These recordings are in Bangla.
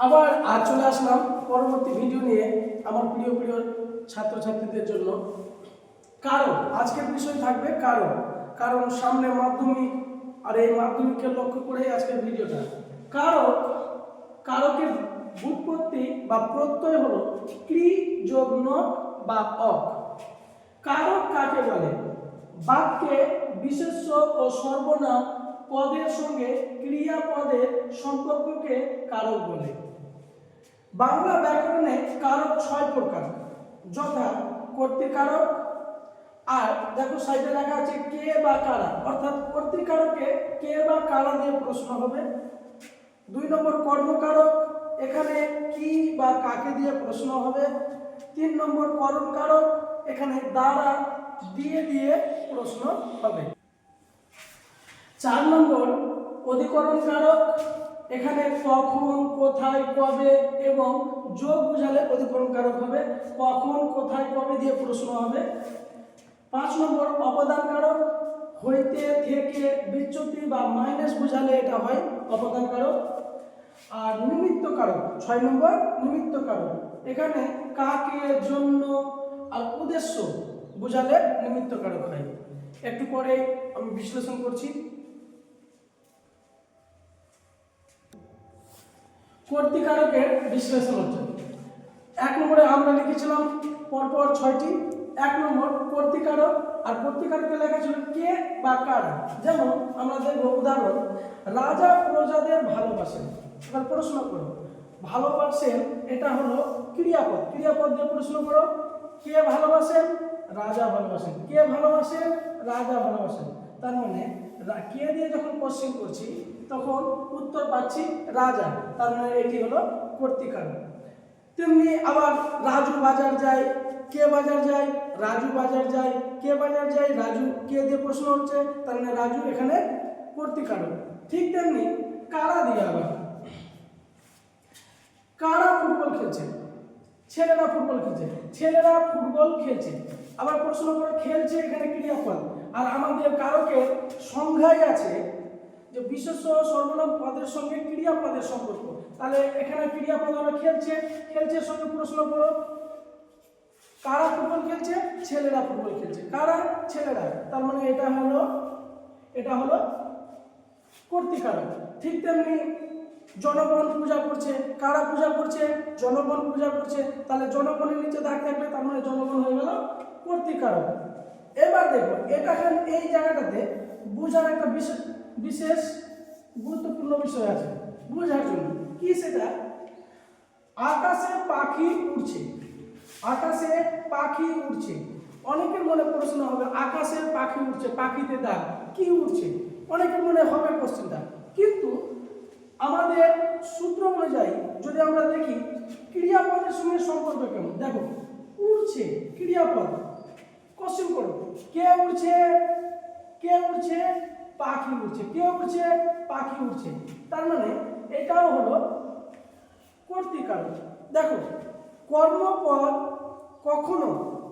আবার আজ চলে আসলাম পরবর্তী ভিডিও নিয়ে আমার প্রিয় প্রিয় ছাত্রছাত্রীদের জন্য। কারণ, আজকের বিষয় থাকবে কারণ। কারণ সামনে মাধ্যমিক, আর এই মাধ্যমিককে লক্ষ্য করেই আজকের ভিডিওটা কারক কারকের বুৎপত্তি বা প্রত্যয় হল ক্রি যোগ বা অক। কারক কাকে বলে? বাক্যে বিশেষ্য ও সর্বনাম পদের সঙ্গে ক্রিয়াপদের সম্পর্ককে কারক বলে। বাংলা ব্যাকরণে কারক ছয় প্রকার, যথা কর্তৃকারক আর দেখো সাইডে লেখা আছে কে বা কারা, অর্থাৎ কর্তৃকারকে কে বা কারা দিয়ে প্রশ্ন হবে। দুই নম্বর কর্মকারক, এখানে কি বা কাকে দিয়ে প্রশ্ন হবে। তিন নম্বর করণকারক, এখানে দ্বারা, দিয়ে দিয়ে প্রশ্ন হবে। চার নম্বর অধিকরণ কারক এখানে কখন, কোথায়, কবে এবং যোগ বুঝালে অধিকরণ কারক হবে। কখন, কোথায়, কবে দিয়ে প্রশ্ন হবে। পাঁচ নম্বর অপদান কারক হইতে থেকে বিচ্যুতি বা মাইনাস বুঝালে এটা হয় অপদান কারক আর নিমিত্ত কারক ছয় নম্বর নিমিত্ত কারক এখানে কাকে, জন্য আর উদ্দেশ্য বুঝালে নিমিত্ত কারক হয়। একটু পরে আমি বিশ্লেষণ করছি। কর্তৃকারকের বিশ্লেষণ হচ্ছে। এক নম্বরে আমরা লিখেছিলাম, পরপর ছয়টি। এক নম্বর কর্তৃকারক আর কর্তৃকারকে লেখা ছিল কে বা কারা। যেমন আমরা দেখব উদাহরণ, রাজা প্রজাদের ভালোবাসেন। এবার প্রশ্ন করো, ভালোবাসেন এটা হলো ক্রিয়াপদ। ক্রিয়াপদ দিয়ে প্রশ্ন করো, কে ভালোবাসেন? রাজা ভালোবাসেন। কে ভালোবাসেন? রাজা ভালোবাসেন। তার মানে কে দিয়ে যখন কোশ্চেন করছি তখন উত্তর পাচ্ছি রাজা। তার মানে এটি হলো কর্তৃকারক তেমনি আবার রাজু বাজার যায়, কে বাজার যায়? রাজু বাজার যায়। কে বাজার যায়? রাজু কে দিয়ে প্রশ্ন হচ্ছে? তার মানে রাজু এখানে কর্তৃকারক ঠিক তেমনি কারা দিয়ে আবার? কারা ফুটবল খেলছে? ছেলেরা ফুটবল খেলছে। ছেলেরা ফুটবল খেলছে। আবার প্রশ্ন করে, খেলছে এখানে ক্রিয়াপদ। আর আমাদের কারকের সংজ্ঞায় আছে যে বিশেষ সর্বনাম পদের সঙ্গে ক্রিয়াপদের সম্পর্ক। তাহলে এখানে ক্রিয়াপদ হলো খেলছে খেলছে সঙ্গে প্রশ্ন করো। কারা ফুটবল খেলছে? ছেলেরা ফুটবল খেলছে। কারা? ছেলেরা। তার মানে এটা হলো এটা হলো কর্তৃকারক ঠিক তেমনি জনগণ পূজা করছে। কারা পূজা করছে? জনগণ পূজা করছে। তাহলে জনগণের নিচে দাগ থাকলে তার মানে জনগণ হয়ে গেল কর্তৃকারক এবার দেখো, এটা এই জায়গাটাতে বোঝার একটা বিশেষ গুরুত্বপূর্ণ বিষয় আছে। বোঝার জন্য। কি সেটা? আকাশে পাখি উড়ছে। আকাশে পাখি উড়ছে। অনেকের মনে প্রশ্ন হবে, আকাশে পাখি উড়ছে, পাখিতে দাগ। কি উড়ছে? অনেকের মনে হবে কোশ্চেনটা কিন্তু আমাদের সূত্র অনুযায়ী যদি আমরা দেখি, ক্রিয়াপদের সঙ্গে সম্পর্ক কেমন? দেখো, উড়ছে ক্রিয়াপদ। কোশ্চেন করো, কে উড়ছে? কে উড়ছে? পাখি উঠছে কে উড়ছে? পাখি উঠছে তার মানে এটাও হলো কর্তৃকারক দেখো, কর্মপদ কখনো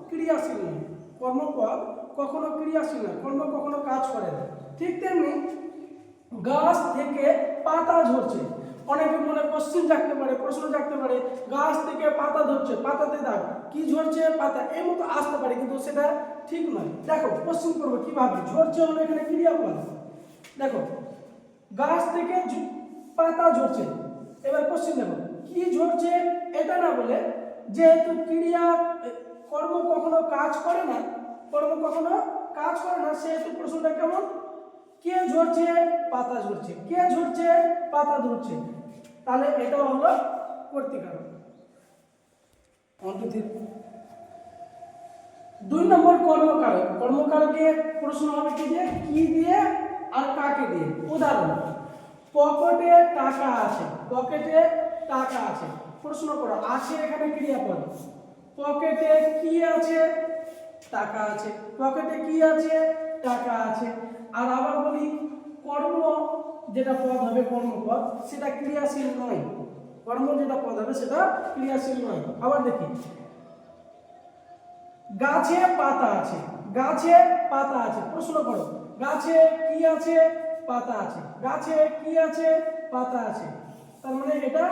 ক্রিয়াশীল নয়। কর্মপদ কখনো ক্রিয়াশীল নয়। কর্ম কখনো কাজ করে না। ঠিক তেমনি গাছ থেকে পাতা ঝরছে। অনেকের মনে কোশ্চিন জাগতে পারে প্রশ্ন জাগতে পারে, গাছ থেকে পাতা ধরছে, পাতাতে দাগ। কি ঝরছে? পাতা এই মতো আসতে পারে, কিন্তু সেটা ঠিক নয়। দেখো কোশ্চিন করব কীভাবে ঝরছে হলো এখানে ক্রিয়াপদ দেখো, গাছ থেকে পাতা ঝরছে। এবার কোশ্চেন দেখো, কি ঝরছে এটা না বলে যেহেতু ক্রিয়া কর্ম কখনো কাজ করে না, কর্ম কখনো কাজ করে না, সেহেতু প্রশ্নটা কেমন? কে ঝরছে? পাতা ঝরছে। কে ঝরছে? পাতা ধরছে। তাহলে এটাও হলো কর্তৃকারক three. দুই নম্বর কর্মকারক। কর্মকারকে প্রশ্ন হবে কি যে, কি দিয়ে আর কাকে দিয়ে? উদাহরণ, পকেটে টাকা আছে, পকেটে টাকা আছে। প্রশ্ন করো, আছে এখানে ক্রিয়াপদ। পকেটে কি আছে? টাকা আছে। পকেটে কি আছে? টাকা আছে। আর আবার বলি, কর্ম যেটা পদ হবে কর্মপদ, সেটা ক্রিয়াশীল নয়। কর্ম যেটা পদ হবে, সেটা ক্রিয়াশীল নয়। আবার দেখি। গাছে পাতা আছে। গাছে পাতা আছে। প্রশ্ন করো। গাছে কি আছে? পাতা আছে। গাছে কি আছে? পাতা আছে। তার মানে এটা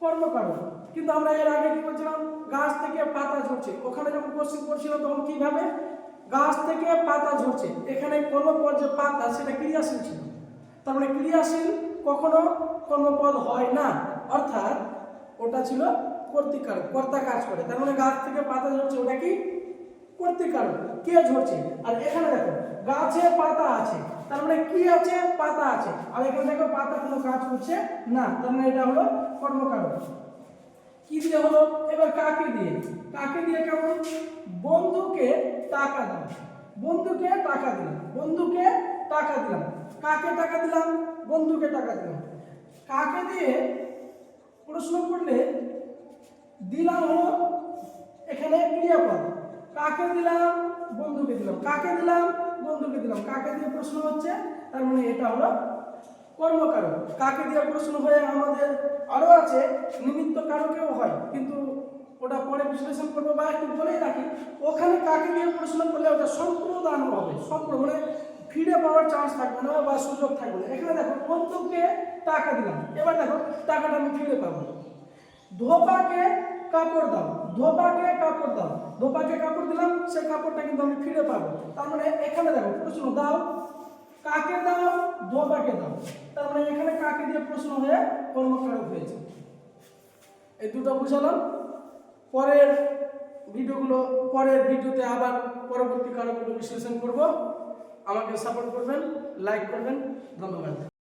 কর্মকারক কিন্তু আমরা এর আগে কি বলছিলাম গাছ থেকে পাতা ঝরছে। ওখানে যখন কোশ্চেন করছিলাম তখন কীভাবে? গাছ থেকে পাতা ঝরছে। এখানে কর্মপদ যে পাতা, সেটা ক্রিয়াশীল ছিল। তার মানে ক্রিয়াশীল কখনো কর্মপদ হয় না। অর্থাৎ ওটা ছিল কর্তিকারক কর্তা কাজ করে। তার মানে গাছ থেকে পাতা ঝরছে, ওটা কি? কর্তিকার। কে ঝরছে? আর এখানে দেখো, গাছে পাতা আছে। তার মানে কি আছে? পাতা আছে। আর এখানে দেখো, পাতা কোনো কাজ করছে না। তার মানে এটা হলো কর্মকারক। কি দিয়ে হলো? এবার কাকে দিয়ে? কাকে দিয়ে কেমন? বন্ধুকে টাকা দাও বন্ধুকে টাকা দিলাম। বন্ধুকে টাকা দিলাম। কাকে টাকা দিলাম? বন্ধুকে টাকা দিলাম। কাকে দিয়ে প্রশ্ন করলে দিলাম হলো এখানে ক্রিয়াপদ। কাকে দিলাম? বন্ধুকে দিলাম। কাকে দিলাম? বন্ধুকে দিলাম। কাকে দিয়ে প্রশ্ন হচ্ছে? তার মানে এটা হলো কর্মকারক। কাকে দিয়ে প্রশ্ন হয়ে আমাদের আরও আছে, নিমিত্ত কারকেও হয়, কিন্তু ওটা পরে বিশ্লেষণ করব বা একটু বলেই রাখি। ওখানে কাকে দিয়ে প্রশ্ন করলে ওটা সম্প্রদান হবে। সম্প্র মানে ফিরে পাওয়ার চান্স থাকবে না বা সুযোগ থাকবে না। এখানে দেখো বন্ধুকে টাকা দিলাম। এবার দেখো, টাকাটা আমি ফিরে পাবো। ধোপাকে কাপড় দাও। ধোপাকে কাপড় দাও। ধোপাকে কাপড় দিলাম, সে কাপড়টা কিন্তু আমি ফিরে পাবো। তার মানে এখানে দেখো, প্রশ্ন দাও, কাকে দাও? ধোপাকে দাও। তার মানে এখানে কাকে দিয়ে প্রশ্ন হয়ে কর্মকারক হয়েছে? এই দুটো বুঝালাম। পরের ভিডিওগুলো, পরের ভিডিওতে আবার পরবর্তী কারকগুলো বিশ্লেষণ করব। আমাকে সাপোর্ট করবেন লাইক করবেন ধন্যবাদ।